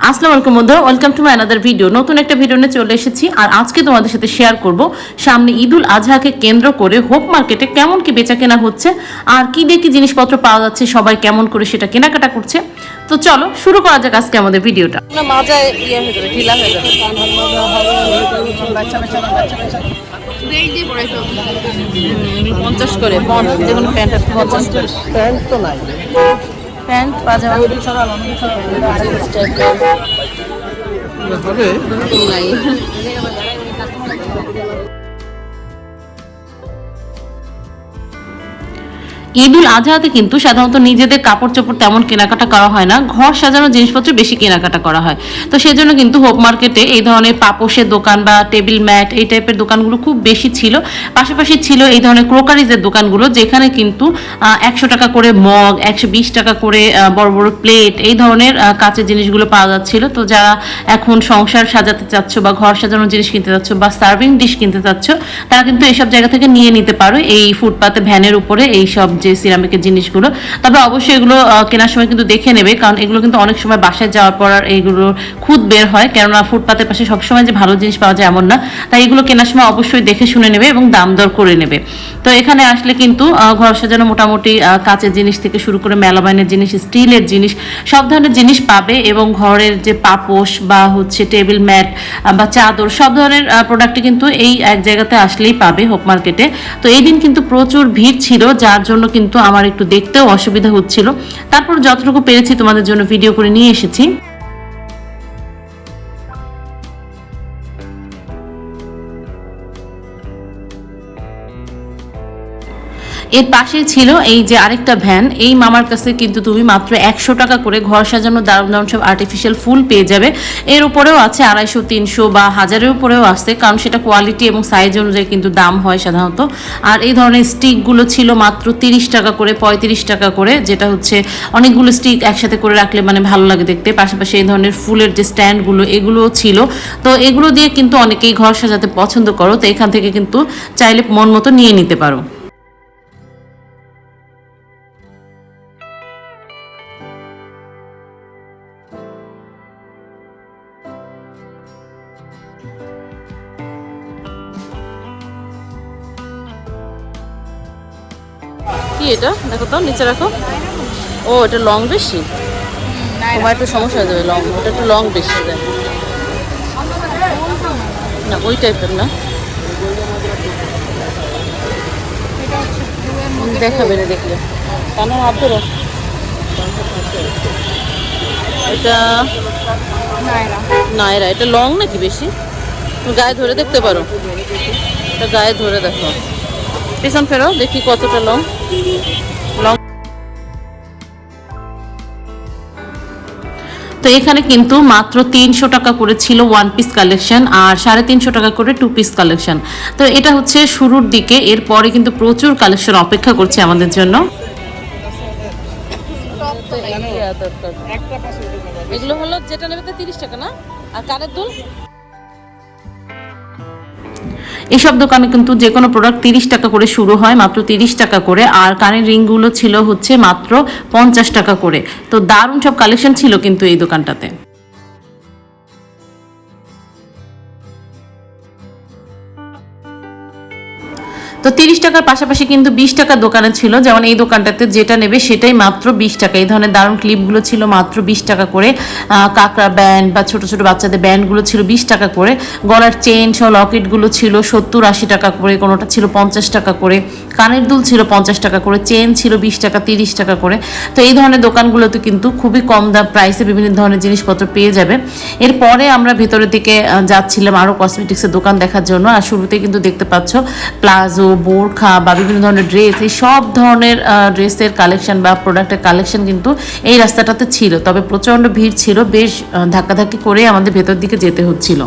আসসালামু আলাইকুম বন্ধুরা welcome to my another video নতুন একটা ভিডিও নিয়ে চলে এসেছি আর আজকে তোমাদের সাথে শেয়ার করব সামনে ঈদুল আজহাকে কেন্দ্র করে হোপ মার্কেটে কেমন কি বেচা কেনা হচ্ছে আর কি দিয়ে কি জিনিসপত্র পাওয়া যাচ্ছে সবাই কেমন করে সেটা কেনাকাটা করছে। তো চলো শুরু করা যাক আজকে আমাদের ভিডিওটা মাজা ইয়ে হয়ে যাবে ঢিলা হয়ে যাবে। পঞ্চাশ করে। প্যান্ট তো নাই। প্যান্ট পাজামা। হবে? নাই ঈদুল আজহাতে কিন্তু সাধারণত নিজেদের কাপড় চোপড় তেমন কেনাকাটা করা হয় না। ঘর সাজানোর জিনিসপত্র বেশি কেনাকাটা করা হয়। তো সেজন্য কিন্তু হোপ মার্কেটে এই ধরনের পাপোশের দোকান বা টেবিল ম্যাট এই টাইপের দোকানগুলো খুব বেশি ছিল। পাশাপাশি ছিল এই ধরনের ক্রোকারিজের দোকানগুলো যেখানে কিন্তু একশো টাকা করে মগ, একশো বিশ টাকা করে বড় বড় প্লেট এই ধরনের কাঁচের জিনিসগুলো পাওয়া যাচ্ছিল। তো যারা এখন সংসার সাজাতে চাচ্ছ বা ঘর সাজানোর জিনিস কিনতে চাচ্ছ বা সার্ভিং ডিশ কিনতে চাচ্ছ, তারা কিন্তু এইসব জায়গা থেকে নিয়ে নিতে পারো। এই ফুটপাতে ভ্যানের উপরে এই সব যে সিরামিকের জিনিসগুলো, তবে অবশ্যই এগুলো কেনার সময় কিন্তু দেখে নেবে, কারণ এগুলো কিন্তু অনেক সময় বাসায় যাওয়ার পর আর এইগুলো খুদ বের হয়, কেননা ফুটপাতের পাশে সবসময় যে ভালো জিনিস পাওয়া যায় এমন না। তাই এগুলো কেনার সময় অবশ্যই দেখে শুনে নেবে এবং দাম দর করে নেবে। তো এখানে আসলে কিন্তু ঘর সাজানো মোটামুটি কাঁচের জিনিস থেকে শুরু করে মেলাবাইনের জিনিস, স্টিলের জিনিস, সব ধরনের জিনিস পাবে এবং ঘরের যে পাপোশ বা হচ্ছে টেবিল ম্যাট বা চাদর, সব ধরনের প্রোডাক্টই কিন্তু এই এক জায়গাতে আসলেই পাবে হোপ মার্কেটে। তো এই দিন কিন্তু প্রচুর ভিড় ছিল, যার জন্য কিন্তু আমার একটু দেখতেও অসুবিধা হচ্ছিল। তারপর যতটুকু পেরেছি তোমাদের জন্য ভিডিও করে নিয়ে এসেছি। এর পাশেই ছিল এই যে আরেকটা ভ্যান। এই মামার কাছে কিন্তু তুমি মাত্র একশো টাকা করে ঘর সাজানো দারুণ দারুণ সব আর্টিফিশিয়াল ফুল পেয়ে যাবে। এর উপরেও আছে আড়াইশো, তিনশো বা হাজারের উপরেও আছে কারণ সেটা কোয়ালিটি এবং সাইজ অনুযায়ী কিন্তু দাম হয় সাধারণত। আর এই ধরনের স্টিকগুলো ছিল মাত্র তিরিশ টাকা করে, পঁয়ত্রিশ টাকা করে, যেটা হচ্ছে অনেকগুলো স্টিক একসাথে করে রাখলে মানে ভালো লাগে দেখতে। পাশাপাশি এই ধরনের ফুলের যে স্ট্যান্ডগুলো এগুলোও ছিল। তো এগুলো দিয়ে কিন্তু অনেকেই ঘর সাজাতে পছন্দ করো, তো এখান থেকে কিন্তু চাইলে মন মতো নিয়ে নিতে পারো। এটা? দেখো তো, নিচে রাখো। ও, এটা লং বেশি? তোমার একটু সমস্যা হয়ে যাবে লং ওটা একটু লং বেশি না, ওই টাইপের না। দেখাবে না, দেখলে। কেন ধরো। এটা নায়রা এটা লং নাকি বেশি? তুমি গায়ে ধরে দেখতে পারো। এটা গায়ে ধরে দেখো। পেছন ফেরো দেখি কতটা লং। লং। তো এখানে কিন্তু মাত্র তিনশো টাকা করে ছিল ওয়ান পিস কালেকশন আর সাড়ে তিনশো টাকা করে টু পিস কালেকশন তো এটা হচ্ছে শুরুর দিকে এরপরে কিন্তু প্রচুর কালেকশন অপেক্ষা করছে আমাদের জন্য। এগুলো হলো যেটা নেবে তিরিশ টাকা না? আর কানের দুল? এসব দোকানে কিন্তু যে কোনো প্রোডাক্ট তিরিশ টাকা করে শুরু হয়, মাত্র তিরিশ টাকা করে। আর কানের রিংগুলো ছিল হচ্ছে মাত্র পঞ্চাশ টাকা করে। তো দারুণ সব কালেকশন ছিল কিন্তু এই দোকানটাতে। তো তিরিশ টাকার পাশাপাশি কিন্তু বিশ টাকার দোকানে ছিল। যেমন এই দোকানটাতে যেটা নেবে সেটাই মাত্র বিশ টাকা। এই ধরনের দারুণ ক্লিপগুলো ছিল মাত্র বিশ টাকা করে। কাঁকড়া ব্যান্ড বা ছোট ছোট বাচ্চাদের ব্যান্ডগুলো ছিল বিশ টাকা করে। গলার চেন সহ লকেটগুলো ছিল সত্তর, আশি টাকা করে, কোনোটা ছিল পঞ্চাশ টাকা করে। কানের দুল ছিল পঞ্চাশ টাকা করে। চেন ছিল বিশ টাকা, তিরিশ টাকা করে। তো এই ধরনের দোকানগুলোতে কিন্তু খুবই কম দাম প্রাইসে বিভিন্ন ধরনের জিনিসপত্র পেয়ে যাবে। এরপরে আমরা ভেতরের দিকে যাচ্ছিলাম আরও কসমেটিক্সের দোকান দেখার জন্য। আর শুরুতে কিন্তু দেখতে পাচ্ছ প্লাজো বোরখা বা বিভিন্ন ধরনের ড্রেস এই সব ধরনের ড্রেসের কালেকশন বা প্রোডাক্টের কালেকশন কিন্তু এই রাস্তাটাতে ছিল। তবে প্রচণ্ড ভিড় ছিল, বেশ ধাক্কাধাক্কি করে আমাদের ভেতর দিকে যেতে হচ্ছিল।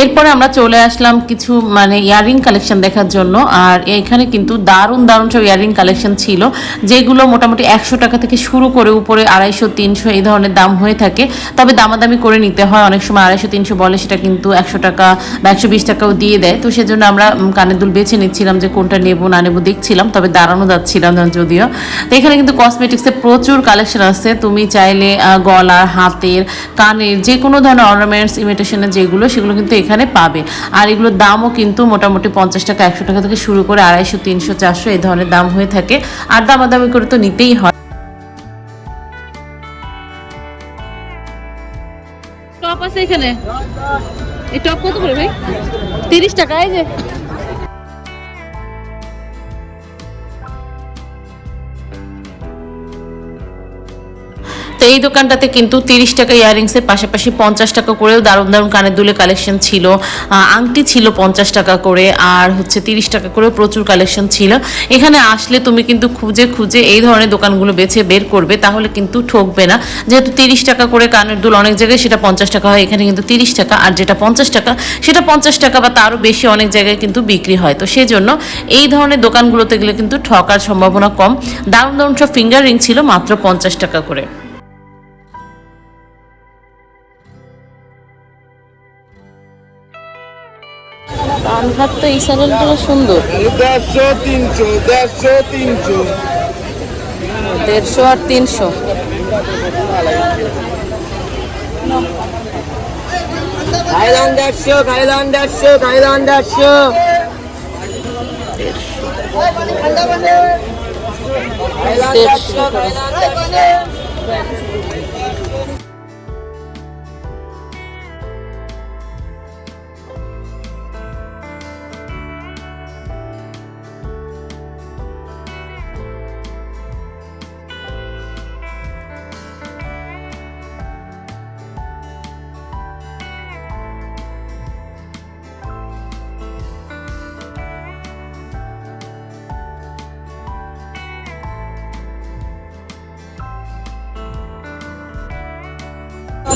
এরপরে আমরা চলে আসলাম কিছু মানে ইয়ারিং কালেকশন দেখার জন্য। আর এখানে কিন্তু দারুণ দারুণ সব ইয়ারিং কালেকশন ছিল, যেগুলো মোটামুটি একশো টাকা থেকে শুরু করে উপরে আড়াইশো, তিনশো এই ধরনের দাম হয়ে থাকে। তবে দামাদামি করে নিতে হয়। অনেক সময় আড়াইশো, তিনশো বলে, সেটা কিন্তু একশো টাকা বা একশো বিশ টাকাও দিয়ে দেয়। তো সেজন্য আমরা কানের দুল বেছে নিচ্ছিলাম যে কোনটা নেব, না নেব দেখছিলাম, তবে দাঁড়ানো যাচ্ছিলাম না যদিও। তো এখানে কিন্তু কসমেটিক্সে প্রচুর কালেকশন আছে। তুমি চাইলে গলার, হাতের, কানের, যে কোনো ধরনের অর্নামেন্টস ইমিটেশনের যেগুলো, সেগুলো কিন্তু এখানে পাবে। আর এগুলোর দামও কিন্তু মোটামুটি পঞ্চাশ টাকা, একশো টাকা থেকে শুরু করে আড়াইশো, তিনশো, চারশো এই ধরনের দাম হয়ে থাকে। আর দামাদামি করে তো নিতেই হয়। টপ আছে এখানে। এই টপ কত করে ভাই? তিরিশ টাকা, এই যে। এই দোকানটাতে কিন্তু তিরিশ টাকা ইয়ারিংসের পাশাপাশি পঞ্চাশ টাকা করেও দারুণ দারুণ কানের দুলে কালেকশন ছিল। আংটি ছিল পঞ্চাশ টাকা করে, আর হচ্ছে তিরিশ টাকা করেও প্রচুর কালেকশন ছিল। এখানে আসলে তুমি কিন্তু খুঁজে খুঁজে এই ধরনের দোকানগুলো বেছে বের করবে, তাহলে কিন্তু ঠকবে না। যেহেতু তিরিশ টাকা করে কানের দুল অনেক জায়গায় সেটা পঞ্চাশ টাকা হয়, এখানে কিন্তু তিরিশ টাকা, আর যেটা পঞ্চাশ টাকা, সেটা পঞ্চাশ টাকা বা তারও বেশি অনেক জায়গায় কিন্তু বিক্রি হয়। তো সেই জন্য এই ধরনের দোকানগুলোতে গেলে কিন্তু ঠকার সম্ভাবনা কম। দারুণ দারুণ সব ফিঙ্গার রিং ছিল মাত্র পঞ্চাশ টাকা করে। কানঘাট তো এই স্যান্ডেলগুলো সুন্দর। দেড়শো তিনশো দেড়শো তিনশো। দেড়শো আর তিনশো। থাইল্যান্ড দেড়শো থাইল্যান্ড দেড়শো থাইল্যান্ড দেড়শো। দেড়শো।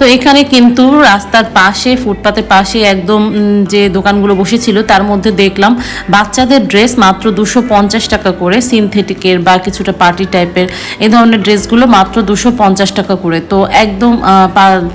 তো এখানে কিন্তু রাস্তার পাশে, ফুটপাতের পাশে একদম যে দোকানগুলো বসেছিল, তার মধ্যে দেখলাম বাচ্চাদের ড্রেস মাত্র দুশো পঞ্চাশ টাকা করে সিনথেটিকের বা কিছুটা পার্টি টাইপের এ ধরনের ড্রেসগুলো মাত্র দুশো পঞ্চাশ টাকা করে। তো একদম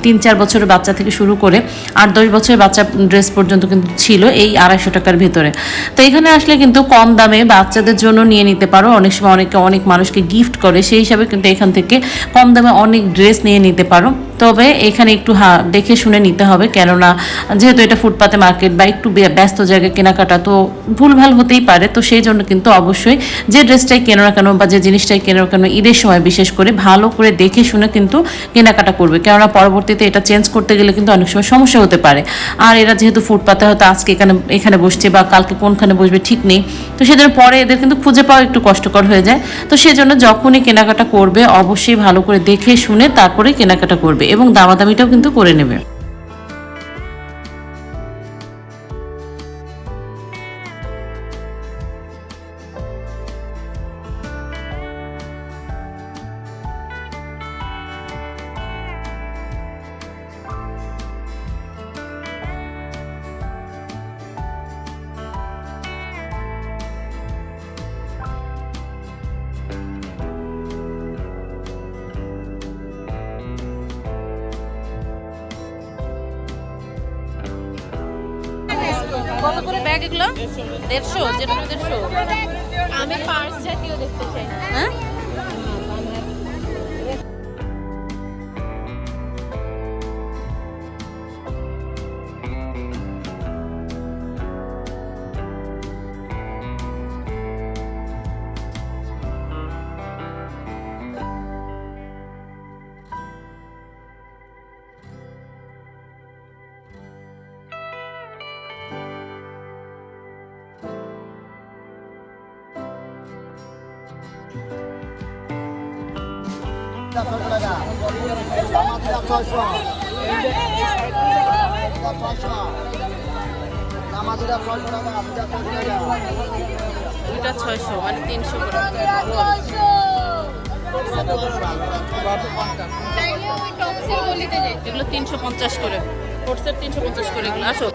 তিন চার বছরের বাচ্চা থেকে শুরু করে আট দশ বছরের বাচ্চা ড্রেস পর্যন্ত কিন্তু ছিল এই আড়াইশো টাকার ভেতরে। তো এখানে আসলে কিন্তু কম দামে বাচ্চাদের জন্য নিয়ে নিতে পারো। অনেক সময় অনেকে, অনেক মানুষকে গিফট করে, সেই হিসাবে কিন্তু এখান থেকে কম দামে অনেক ড্রেস নিয়ে নিতে পারো। তবে এখানে একটু হা, দেখে শুনে নিতে হবে। কেননা যেহেতু এটা ফুটপাতে মার্কেট বা একটু ব্যস্ত জায়গায় কেনাকাটা, তো ভুলভাল হতেই পারে। তো সেই জন্য কিন্তু অবশ্যই যে ড্রেসটাই কেনো না কেন বা যে জিনিসটাই কেনো না কেন ঈদের সময় বিশেষ করে ভালো করে দেখে শুনে কিন্তু কেনাকাটা করবে। কেননা পরবর্তীতে এটা চেঞ্জ করতে গেলে কিন্তু অনেক সময় সমস্যা হতে পারে। আর এরা যেহেতু ফুটপাতে হয়তো আজকে এখানে এখানে বসছে বা কালকে কোনখানে বসবে ঠিক নেই। তো সেজন্য পরে এদের কিন্তু খুঁজে পাওয়া একটু কষ্টকর হয়ে যায়। তো সেজন্য যখনই কেনাকাটা করবে, অবশ্যই ভালো করে দেখে শুনে তারপরে কেনাকাটা করবে। এবং দামাদামিটাও কিন্তু করে নেবে। কত করে ব্যাগ এগুলো? দেড়শো যেটা দেড়শো। আমি পার্স জাতীয় দেখতে চাই। হ্যাঁ? দুইটা ছয়শো মানে তিনশো এগুলো তিনশো পঞ্চাশ করে। কোর্সের তিনশো পঞ্চাশ করে এগুলো আসো।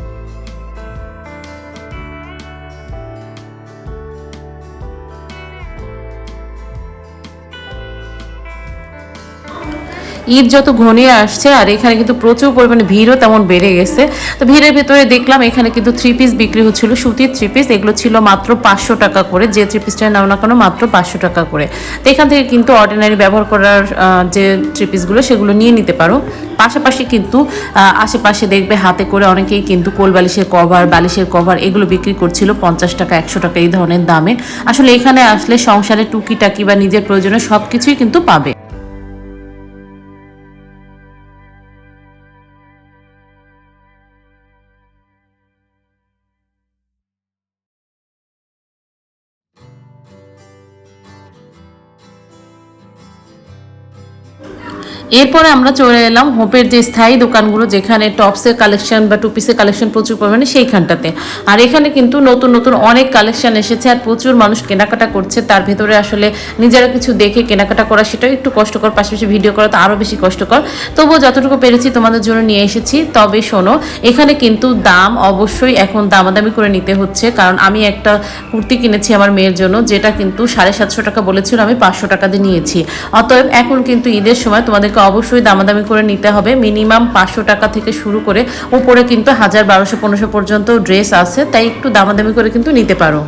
ঈদ যত ঘনিয়ে আসছে আর এখানে কিন্তু প্রচুর পরিমাণে ভিড়ও তেমন বেড়ে গেছে। তো ভিড়ের ভেতরে দেখলাম এখানে কিন্তু থ্রি পিস বিক্রি হচ্ছিল, সুতির থ্রি পিস এগুলো ছিল মাত্র পাঁচশো টাকা করে। যে থ্রি পিসটা নাও না কেন, মাত্র পাঁচশো টাকা করে। তো এখান থেকে কিন্তু অর্ডিনারি ব্যবহার করার যে থ্রি পিসগুলো সেগুলো নিয়ে নিতে পারো। পাশাপাশি কিন্তু আশেপাশে দেখবে হাতে করে অনেকেই কিন্তু কোল বালিশের কভার বালিশের কভার এগুলো বিক্রি করছিল পঞ্চাশ টাকা, একশো টাকা এই ধরনের দামে। আসলে এখানে আসলে সংসারে টুকিটাকি বা নিজের প্রয়োজনে সব কিছুই কিন্তু পাবে। এরপরে আমরা চলে এলাম হোপের যে স্থায়ী দোকানগুলো, যেখানে টপসের কালেকশন বা টুপিসের কালেকশন প্রচুর পরিমাণে সেইখানটাতে। আর এখানে কিন্তু নতুন নতুন অনেক কালেকশন এসেছে আর প্রচুর মানুষ কেনাকাটা করছে। তার ভেতরে আসলে নিজেরা কিছু দেখে কেনাকাটা করা, সেটাও একটু কষ্টকর, পাশাপাশি ভিডিও করা তো আরও বেশি কষ্টকর। তবুও যতটুকু পেরেছি তোমাদের জন্য নিয়ে এসেছি। তবে শোনো, এখানে কিন্তু দাম অবশ্যই এখন দামাদামি করে নিতে হচ্ছে। কারণ আমি একটা কুর্তি কিনেছি আমার মেয়ের জন্য, যেটা কিন্তু সাড়ে সাতশো টাকা বলেছিল, আমি পাঁচশো টাকা দিয়ে নিয়েছি। অতএব এখন কিন্তু ঈদের সময় তোমাদেরকে অবশ্যই দামাদামি করে নিতে হবে। মিনিমাম পাঁচশো টাকা থেকে শুরু করে উপরে কিন্তু হাজার বারোশো পনেরোশো পর্যন্ত ড্রেস আছে, তাই একটু দামাদামি করে কিন্তু নিতে পারো।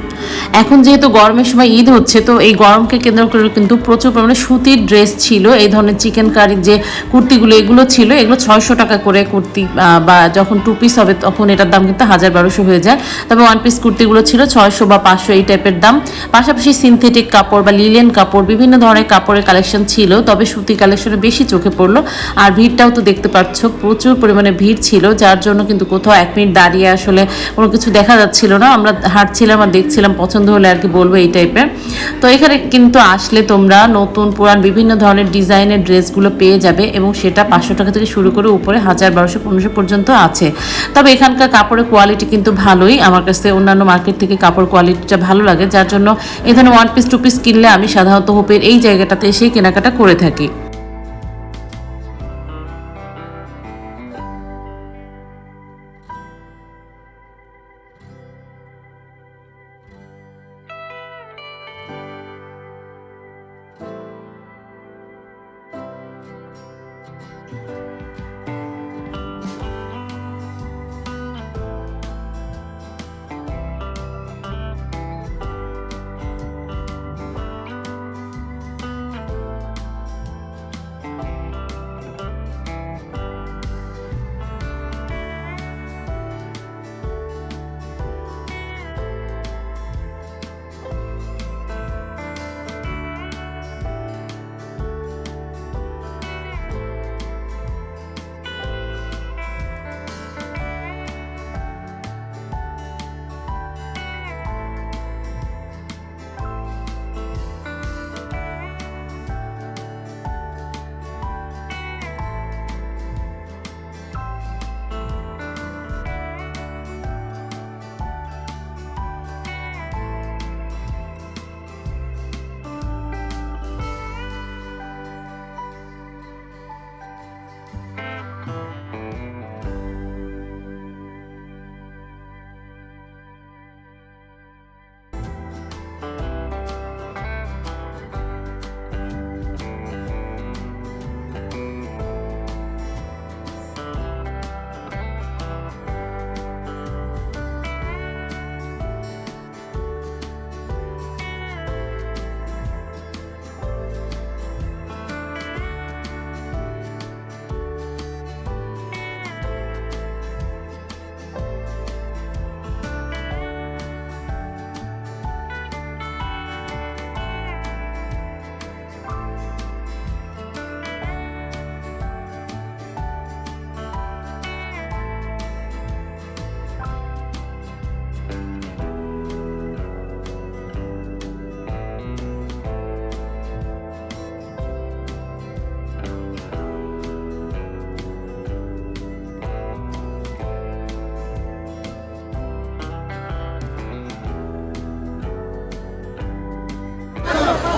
아 এখন যেহেতু গরমের সময় ঈদ হচ্ছে, তো এই গরমকে কেন্দ্র করে কিন্তু প্রচুর পরিমাণে সুতির ড্রেস ছিল, এই ধরনের চিকেন কারির যে কুর্তিগুলো, এগুলো ছিল, এগুলো ছয়শো টাকা করে কুর্তি বা যখন টু পিস হবে তখন এটার দাম কিন্তু হাজার বারোশো হয়ে যায়। তবে ওয়ান পিস কুর্তিগুলো ছিল ছয়শো বা পাঁচশো, এই টাইপের দাম। পাশাপাশি সিনথেটিক কাপড় বা লিলেন কাপড়, বিভিন্ন ধরনের কাপড়ের কালেকশন ছিল, তবে সুতি কালেকশনে বেশি চোখে পড়ল। আর ভিড়টাও তো দেখতে পাচ্ছ, প্রচুর পরিমাণে ভিড় ছিল, যার জন্য কিন্তু কোথাও এক মিনিট দাঁড়িয়ে আসলে কোনো কিছু দেখা যাচ্ছিল না। আমরা হাঁটছিলাম আর দেখছিলাম পছন্দ হলে আর কি বলব এই টাইপের তো এখানে কিন্তু আসলে তোমরা নতুন, পুরান বিভিন্ন ধরনের ডিজাইনের ড্রেসগুলো পেয়ে যাবে এবং সেটা পাঁচশো টাকা থেকে শুরু করে উপরে হাজার, বারোশো, পনেরোশো পর্যন্ত আছে। তবে এখানকার কাপড়ের কোয়ালিটি কিন্তু ভালোই। আমার কাছে অন্যান্য মার্কেট থেকে কাপড় কোয়ালিটিটা ভালো লাগে। যার জন্য ধরনের ওয়ান পিস টু পিস কিনলে আমি সাধারণত হোপের এই জায়গাটাতে এসেই কেনাকাটা করে থাকি। you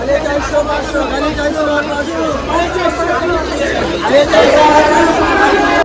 అనేక అనేక అనేక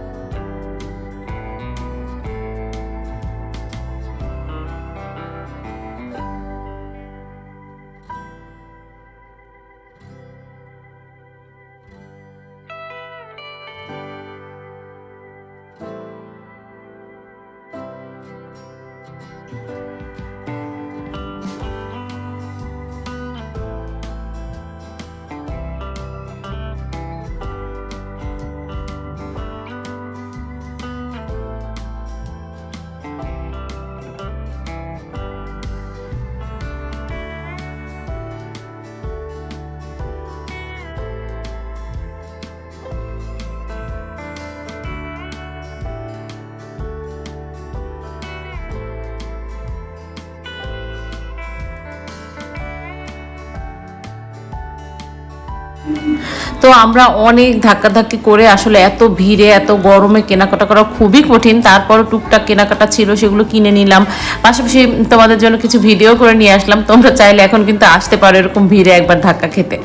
তো আমরা অনেক ধাক্কাধাক্কি করে আসলে এত ভিড়ে, এত গরমে কেনাকাটা করা খুবই কঠিন। তারপরও টুকটাক কেনাকাটা ছিল, সেগুলো কিনে নিলাম। পাশাপাশি তোমাদের জন্য কিছু ভিডিও করে নিয়ে আসলাম। তোমরা চাইলে এখন কিন্তু আসতে পারো এরকম ভিড়ে একবার ধাক্কা খেতে।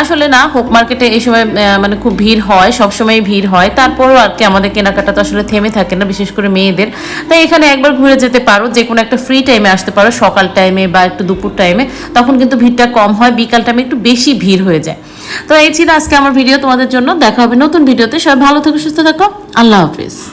আসলে না, হোক মার্কেটে এই সময় মানে খুব ভিড় হয় সবসময় ভিড় হয়। তারপরও আর কি আমাদের কেনাকাটা তো আসলে থেমে থাকে না, বিশেষ করে মেয়েদের। তাই এখানে একবার ঘুরে যেতে পারো, যে কোনো একটা ফ্রি টাইমে আসতে পারো, সকাল টাইমে বা একটু দুপুর টাইমে তখন কিন্তু ভিড়টা কম হয়, বিকাল টাইমে একটু বেশি ভিড় হয়ে যায়। তো এই ছিল আজকে আমার ভিডিও তোমাদের জন্য। দেখা হবে নতুন ভিডিওতে। সবাই ভালো থেকো, সুস্থ থাকো। আল্লাহ হাফিজ।